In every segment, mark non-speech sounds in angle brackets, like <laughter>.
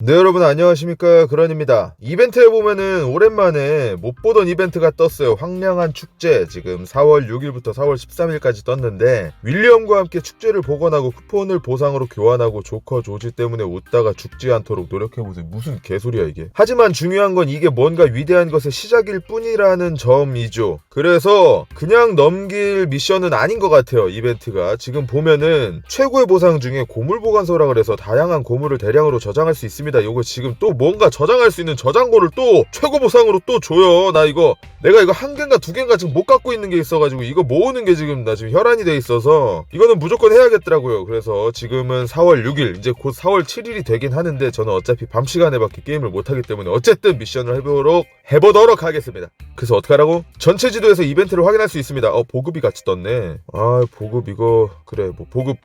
네 여러분 안녕하십니까. 그런입니다. 이벤트에 보면은 오랜만에 못 보던 이벤트가 떴어요. 황량한 축제. 지금 4월 6일부터 4월 13일까지 떴는데 윌리엄과 함께 축제를 복원하고 쿠폰을 보상으로 교환하고 조커 조지 때문에 웃다가 죽지 않도록 노력해보세요. 무슨 개소리야 이게. 하지만 중요한 건 이게 뭔가 위대한 것의 시작일 뿐이라는 점이죠. 그래서 그냥 넘길 미션은 아닌 것 같아요 이벤트가. 지금 보면은 최고의 보상 중에 고물 보관소라 그래서 다양한 고물을 대량으로 저장할 수 있습니다 요거 지금 또 뭔가 저장할 수 있는 저장고를 또 최고 보상으로 또 줘요. 나 이거 내가 이거 한 개인가 두 개인가 지금 못 갖고 있는 게 있어가지고 이거 모으는 게 지금 나 지금 혈안이 돼 있어서 이거는 무조건 해야겠더라고요. 그래서 지금은 4월 6일 이제 곧 4월 7일이 되긴 하는데 저는 어차피 밤 시간에밖에 게임을 못 하기 때문에 어쨌든 미션을 해보도록 해보도록 하겠습니다. 그래서 어떻게 하라고? 전체 지도에서 이벤트를 확인할 수 있습니다. 어 보급이 같이 떴네. 아 보급 이거 그래 뭐 보급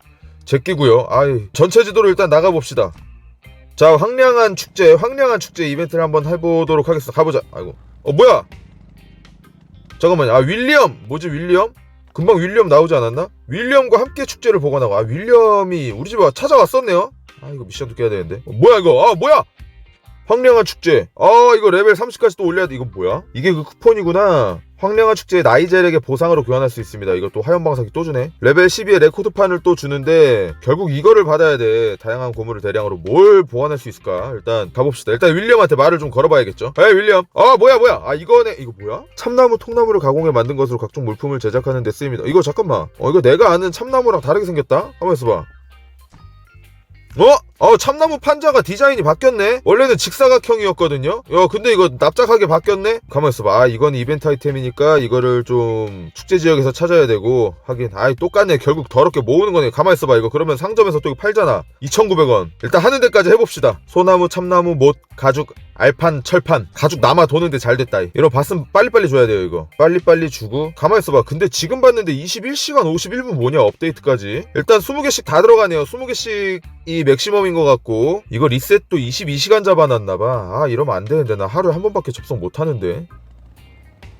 제끼고요. 아이 전체 지도를 일단 나가봅시다 자 황량한 축제 황량한 축제 이벤트를 한번 해보도록 하겠습니다. 가보자. 아이고. 어 뭐야? 잠깐만요. 아 윌리엄. 뭐지 윌리엄? 금방 윌리엄 나오지 않았나? 윌리엄과 함께 축제를 보관하고. 아 윌리엄이 우리 집에 찾아왔었네요? 아 이거 미션도 깨야 되는데. 어, 뭐야 이거? 아 뭐야 황량한 축제 아 이거 레벨 30까지 또 올려야 돼 이거 뭐야 이게 그 쿠폰이구나 황량한 축제에 나이젤에게 보상으로 교환할 수 있습니다. 이거 또 화염방사기 또 주네. 레벨 12에 레코드판을 또 주는데 결국 이거를 받아야 돼. 다양한 고물을 대량으로 뭘 보완할 수 있을까? 일단 가봅시다. 일단 윌리엄한테 말을 좀 걸어봐야겠죠. 에 윌리엄. 아 뭐야 뭐야. 아 이거네. 이거 뭐야? 참나무 통나무를 가공해 만든 것으로 각종 물품을 제작하는 데 쓰입니다. 이거 잠깐만. 어 이거 내가 아는 참나무랑 다르게 생겼다. 한번 있어봐. 어? 어 참나무 판자가 디자인이 바뀌었네? 원래는 직사각형이었거든요? 야 근데 이거 납작하게 바뀌었네? 가만 있어봐. 아 이건 이벤트 아이템이니까 이거를 좀 축제 지역에서 찾아야 되고 하긴. 아이 똑같네. 결국 더럽게 모으는 거네. 가만 있어봐. 이거 그러면 상점에서 또 이거 팔잖아. 2,900원. 일단 하는 데까지 해봅시다. 소나무 참나무 못 가죽 알판 철판. 가죽 남아 도는데 잘 됐다. 이런 봤으면 빨리빨리 줘야 돼요 이거. 빨리빨리 주고. 가만 있어봐. 근데 지금 봤는데 21시간 51분 뭐냐 업데이트까지? 일단 20개씩 다 들어가네요. 20개씩이 맥시멈인 것 같고. 이거 리셋도 22시간 잡아놨나봐. 아 이러면 안 되는데. 나 하루에 한 번밖에 접속 못하는데.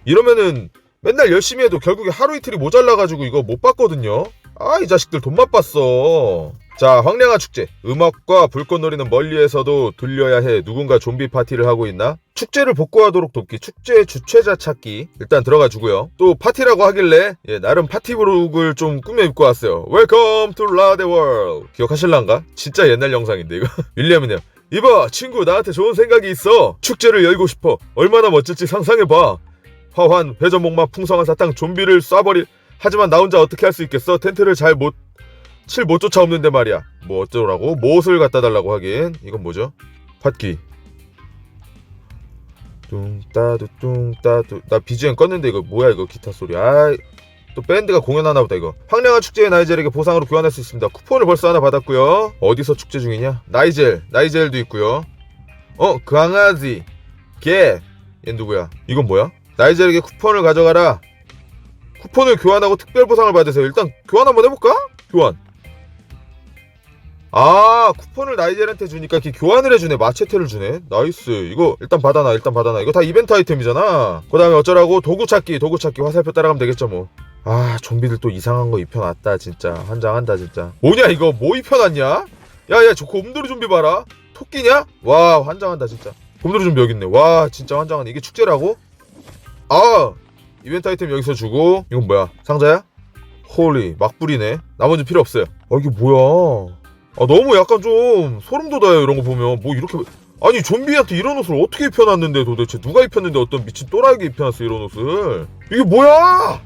이러면은 맨날 열심히 해도 결국에 하루 이틀이 모자라가지고 이거 못 봤거든요. 아 이 자식들 돈 맛봤어 자 황량한 축제. 음악과 불꽃놀이는 멀리에서도 들려야 해 누군가 좀비 파티를 하고 있나? 축제를 복구하도록 돕기 축제 주최자 찾기 일단 들어가 주고요. 또 파티라고 하길래 예, 나름 파티브룩을 좀 꾸며 입고 왔어요. 웰컴 투 라데 월 기억하실란가? 진짜 옛날 영상인데 이거. <laughs> 윌리엄이네요. 이봐 친구 나한테 좋은 생각이 있어. 축제를 열고 싶어. 얼마나 멋질지 상상해 봐. 화환 회전목마 풍성한 사탕 좀비를 쏴버릴. 하지만 나 혼자 어떻게 할 수 있겠어? 텐트를 잘 못 칠못 쫓아오는데 말이야. 뭐 어쩌라고? 못을 갖다 달라고 하긴. 이건 뭐죠? 팟기 뚱따두 뚱따두. 나 BGM 껐는데 이거 뭐야 이거 기타 소리. 아이 또 밴드가 공연하나 보다 이거. 황량한 축제에 나이젤에게 보상으로 교환할 수 있습니다. 쿠폰을 벌써 하나 받았고요. 어디서 축제 중이냐? 나이젤. 나이젤도 있고요. 어 강아지. 개얘 누구야? 이건 뭐야? 나이젤에게 쿠폰을 가져가라. 쿠폰을 교환하고 특별 보상을 받으세요. 일단 교환 한번 해볼까? 교환 아 쿠폰을 나이젤한테 주니까 이렇게 교환을 해주네. 마체테를 주네. 나이스. 이거 일단 받아놔 일단 받아놔. 이거 다 이벤트 아이템이잖아. 그 다음에 어쩌라고? 도구 찾기 도구 찾기. 화살표 따라가면 되겠죠 뭐 아 좀비들 또 이상한 거 입혀놨다 진짜. 환장한다 진짜. 뭐냐 이거? 뭐 입혀놨냐? 야야 저 곰돌이 좀비 봐라. 토끼냐? 와 환장한다 진짜. 곰돌이 좀비 여기 있네. 와 진짜 환장하네. 이게 축제라고? 아 이벤트 아이템 여기서 주고. 이건 뭐야? 상자야? 홀리 막 뿌리네. 나머지 필요 없어요. 아 이게 뭐야 아 너무 약간 좀 소름 돋아요 이런 거 보면. 뭐 이렇게 아니 좀비한테 이런 옷을 어떻게 입혀놨는데 도대체 누가 입혔는데 어떤 미친 또라이게 입혀놨어 이런 옷을? 이게 뭐야?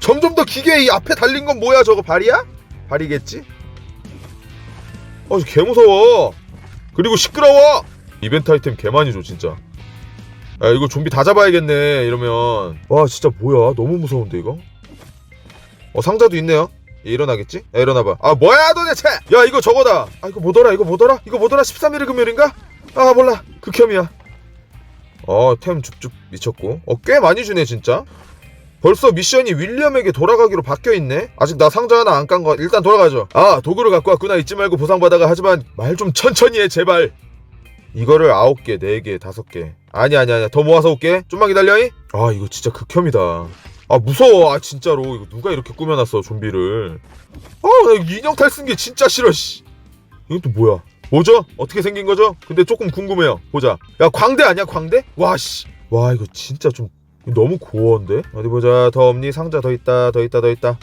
점점 더 기계 이 앞에 달린 건 뭐야 저거 발이야? 발이겠지? 아 개 무서워. 그리고 시끄러워. 이벤트 아이템 개 많이 줘 진짜. 야 이거 좀비 다 잡아야겠네 이러면. 와 진짜 뭐야? 너무 무서운데 이거? 어 상자도 있네요. 얘 일어나겠지? 야 일어나봐 아 뭐야 도대체 야 이거 저거다 아 이거 뭐더라 이거 뭐더라 이거 뭐더라 13일의 금요일인가? 아 몰라 극혐이야 어템 줍줍 미쳤고 어 꽤 많이 주네 진짜 벌써 미션이 윌리엄에게 돌아가기로 바뀌어있네 아직 나 상자 하나 안 깐 거 일단 돌아가죠 아 도구를 갖고 왔구나 잊지 말고 보상받아가 하지만 말 좀 천천히 해 제발 이거를 9개, 4개, 5개. 아니, 아니, 아니. 더 모아서 올게. 좀만 기다려. 이 아, 이거 진짜 극혐이다. 아, 무서워. 아, 진짜로. 이거 누가 이렇게 꾸며놨어, 좀비를. 아, 나 이거 인형 탈 쓴 게 진짜 싫어, 씨. 이건 또 뭐야? 뭐죠? 어떻게 생긴 거죠? 근데 조금 궁금해요. 보자. 야, 광대 아니야, 광대? 와, 씨. 와, 이거 진짜 좀 너무 고어인데? 어디 보자. 더 없니? 상자 더 있다, 더 있다, 더 있다.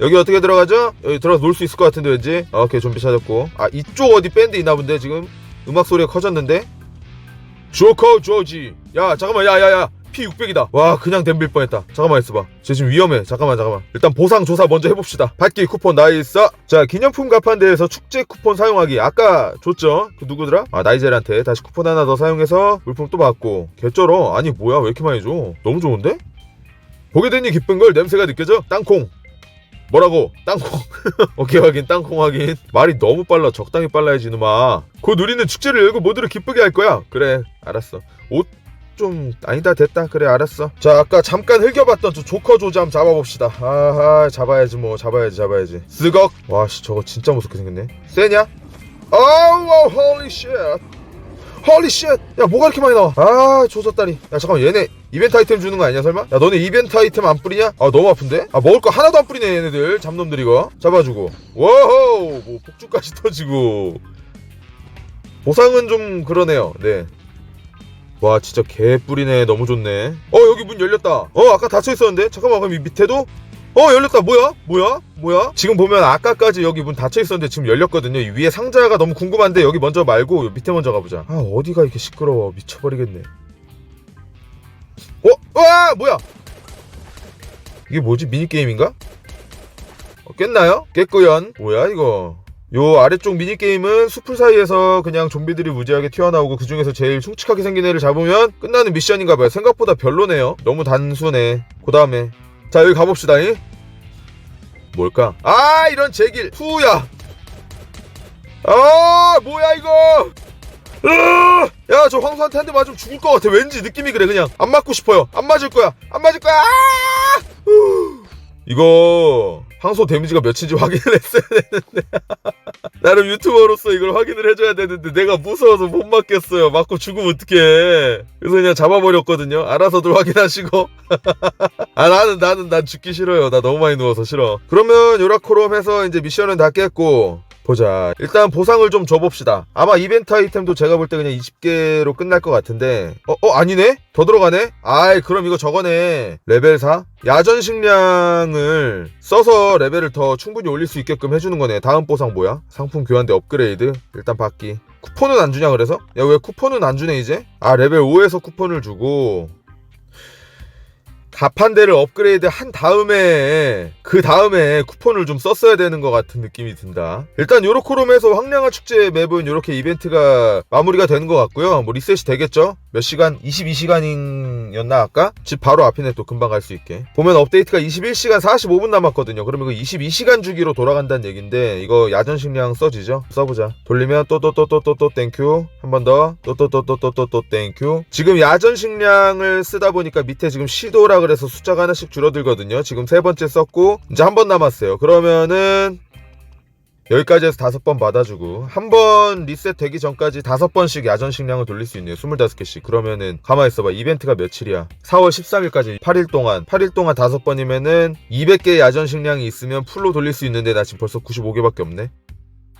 여기 어떻게 들어가죠? 여기 들어가서 놀 수 있을 것 같은데, 왠지? 아, 오케이, 좀비 찾았고. 아, 이쪽 어디 밴드 있나 본데, 지금? 음악 소리가 커졌는데? 조커 조지. 야, 잠깐만, 야, 야, 야. 피 600이다. 와, 그냥 댐빌 뻔했다. 잠깐만 있어봐. 쟤 지금 위험해. 잠깐만, 잠깐만. 일단 보상 조사 먼저 해봅시다. 받기 쿠폰 나이스. 자, 기념품 가판대에서 축제 쿠폰 사용하기. 아까 줬죠? 그 누구더라? 아, 나이젤한테 다시 쿠폰 하나 더 사용해서 물품 또 받고. 개쩔어. 아니, 뭐야? 왜 이렇게 많이 줘? 너무 좋은데? 보게 되니 기쁜 걸 냄새가 느껴져? 땅콩. 뭐라고? 땅콩. <laughs> 오케이 확인 땅콩 확인. 말이 너무 빨라. 적당히 빨라야지 이놈아. 곧 우리는 축제를 열고 모두를 기쁘게 할 거야. 그래 알았어. 옷 좀 아니다 됐다. 그래 알았어. 자 아까 잠깐 흘겨봤던 저 조커 조잠 잡아봅시다. 아하 잡아야지 뭐. 잡아야지 잡아야지. 쓰걱. 와씨 저거 진짜 무섭게 생겼네. 세냐? 아우 홀리 쉣 홀리 쉣! 야 뭐가 이렇게 많이 나와? 아 조졌다니. 야 잠깐만 얘네 이벤트 아이템 주는 거 아니야 설마? 야 너네 이벤트 아이템 안 뿌리냐? 아 너무 아픈데? 아 먹을 거 하나도 안 뿌리네 얘네들. 잡놈들 이거. 잡아주고. 와우 뭐 폭주까지 <laughs> 터지고. 보상은 좀 그러네요. 네 와 진짜 개뿌리네. 너무 좋네. 어 여기 문 열렸다. 어 아까 닫혀 있었는데? 잠깐만 그럼 이 밑에도? 어 열렸다. 뭐야? 뭐야? 뭐야? 지금 보면 아까까지 여기 문 닫혀 있었는데 지금 열렸거든요. 이 위에 상자가 너무 궁금한데 여기 먼저 말고 밑에 먼저 가보자. 아 어디가 이렇게 시끄러워. 미쳐버리겠네. 어? 와 뭐야? 이게 뭐지? 미니게임인가? 어, 깼나요? 깼구연. 뭐야 이거 요 아래쪽 미니게임은 숲을 사이에서 그냥 좀비들이 무지하게 튀어나오고 그 중에서 제일 흉측하게 생긴 애를 잡으면 끝나는 미션인가봐요. 생각보다 별로네요. 너무 단순해. 그 다음에 자 여기 가봅시다. 잉? 뭘까? 아 이런 제길 후야. 아 뭐야 이거? 야저 황소한테 한 대 맞으면 죽을 것 같아. 왠지 느낌이 그래 그냥 안 맞고 싶어요. 안 맞을 거야. 안 맞을 거야. 아! 후. 이거 황소 데미지가 몇인지 확인을 <laughs> 했어야 되는데. <laughs> 나름 유튜버로서 이걸 확인을 해줘야 되는데 내가 무서워서 못 맞겠어요. 맞고 죽으면 어떡해. 그래서 그냥 잡아버렸거든요. 알아서들 확인하시고. <laughs> 아 나는 나는 난 죽기 싫어요. 나 너무 많이 누워서 싫어. 그러면 요라코롬 해서 이제 미션은 다 깼고 보자. 일단 보상을 좀 줘봅시다. 아마 이벤트 아이템도 제가 볼 때 그냥 20개로 끝날 것 같은데. 어, 어, 아니네? 더 들어가네? 아이, 그럼 이거 저거네. 레벨 4? 야전 식량을 써서 레벨을 더 충분히 올릴 수 있게끔 해주는 거네. 다음 보상 뭐야? 상품 교환대 업그레이드. 일단 받기. 쿠폰은 안 주냐, 그래서? 야, 왜 쿠폰은 안 주네, 이제? 아, 레벨 5에서 쿠폰을 주고. 가판대를 업그레이드 한 다음에 그 다음에 쿠폰을 좀 썼어야 되는 것 같은 느낌이 든다. 일단 요로코롬에서 황량한 축제 맵은 이렇게 이벤트가 마무리가 되는 것 같고요. 뭐 리셋이 되겠죠? 몇 시간? 22시간이었나 아까? 집 바로 앞이네 또 금방 갈 수 있게. 보면 업데이트가 21시간 45분 남았거든요. 그러면 이거 22시간 주기로 돌아간다는 얘긴데 이거 야전 식량 써지죠? 써보자. 돌리면 또 또 또 또 또 또 땡큐. 한 번 더. 또 또 또 또 또 또 또 땡큐. 지금 야전 식량을 쓰다 보니까 밑에 지금 시도라 그래서 숫자가 하나씩 줄어들거든요. 지금 세 번째 썼고 이제 한 번 남았어요. 그러면은 여기까지 해서 다섯 번 받아주고 한 번 리셋 되기 전까지 다섯 번씩 야전 식량을 돌릴 수 있네요. 25개씩. 그러면은 가만히 있어봐. 이벤트가 며칠이야? 4월 13일까지. 8일 동안. 8일 동안 다섯 번이면은 200개의 야전 식량이 있으면 풀로 돌릴 수 있는데 나 지금 벌써 95개밖에 없네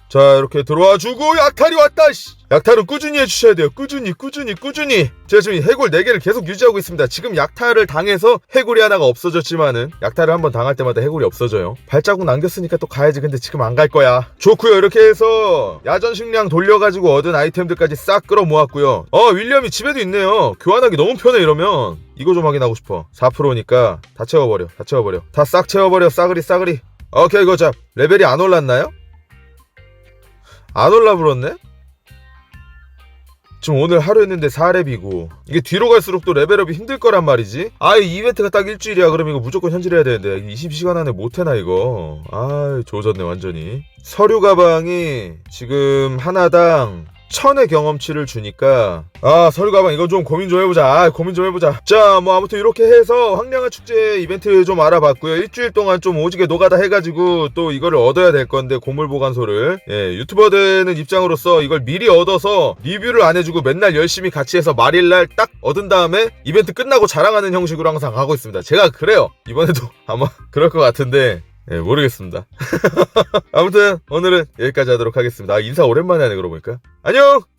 자 이렇게 들어와 주고 약탈이 왔다 씨. 약탈은 꾸준히 해주셔야 돼요. 꾸준히 꾸준히 꾸준히. 제가 지금 해골 4개를 계속 유지하고 있습니다. 지금 약탈을 당해서 해골이 하나가 없어졌지만은 약탈을 한번 당할 때마다 해골이 없어져요. 발자국 남겼으니까 또 가야지. 근데 지금 안 갈 거야. 좋고요. 이렇게 해서 야전 식량 돌려가지고 얻은 아이템들까지 싹 끌어모았고요. 어 윌리엄이 집에도 있네요. 교환하기 너무 편해 이러면. 이거 좀 확인하고 싶어. 4%니까 다 채워버려. 다 채워버려. 다 싹 채워버려. 싸그리 싸그리. 오케이 이거 자 레벨이 안 올랐나요? 안 올라버렸네? 지금 오늘 하루 했는데 4렙이고. 이게 뒤로 갈수록 또 레벨업이 힘들 거란 말이지. 아이 이벤트가 딱 일주일이야. 그럼 이거 무조건 현질해야 되는데. 20시간 안에 못해나 이거. 아 조졌네 완전히. 서류 가방이 지금 하나당 천의 경험치를 주니까 아 서류 가방 이거 좀 고민 좀 해보자. 아, 고민 좀 해보자. 자 뭐 아무튼 이렇게 해서 황량한 축제 이벤트 좀 알아봤고요. 일주일 동안 좀 오지게 노가다 해가지고 또 이거를 얻어야 될 건데 고물 보관소를. 예 유튜버 되는 입장으로서 이걸 미리 얻어서 리뷰를 안 해주고 맨날 열심히 같이 해서 말일날 딱 얻은 다음에 이벤트 끝나고 자랑하는 형식으로 항상 가고 있습니다. 제가 그래요. 이번에도 <laughs> 아마 그럴 것 같은데 예, 모르겠습니다. <laughs> 아무튼 오늘은 여기까지 하도록 하겠습니다. 아, 인사 오랜만에 하네 그러고 보니까. 안녕!